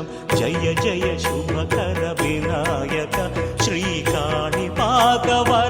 శరణం జయ జయ శుభకర వినాయక శ్రీకాణి పాకవర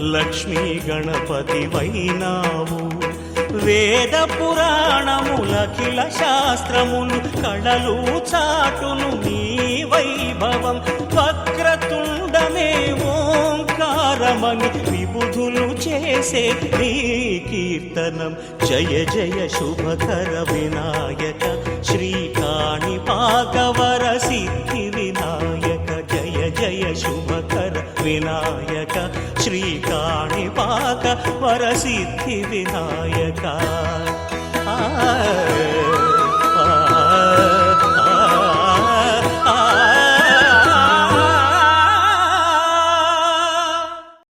లక్ష్మీ గణపతి వైనావు. వేద పురాణములఖిల శాస్త్రములు కళలు చాటును నీ వైభవం. వక్రతుండమే ఓంకారమని విబుధులు చేసే నీ కీర్తనం. జయ జయ శుభకర వినాయక శ్రీకాణి పాకవర సిద్ధి వినాయక జయ జయ శుభకర వినాయక శ్రీకాణి పాక వర వినాయక. ఆ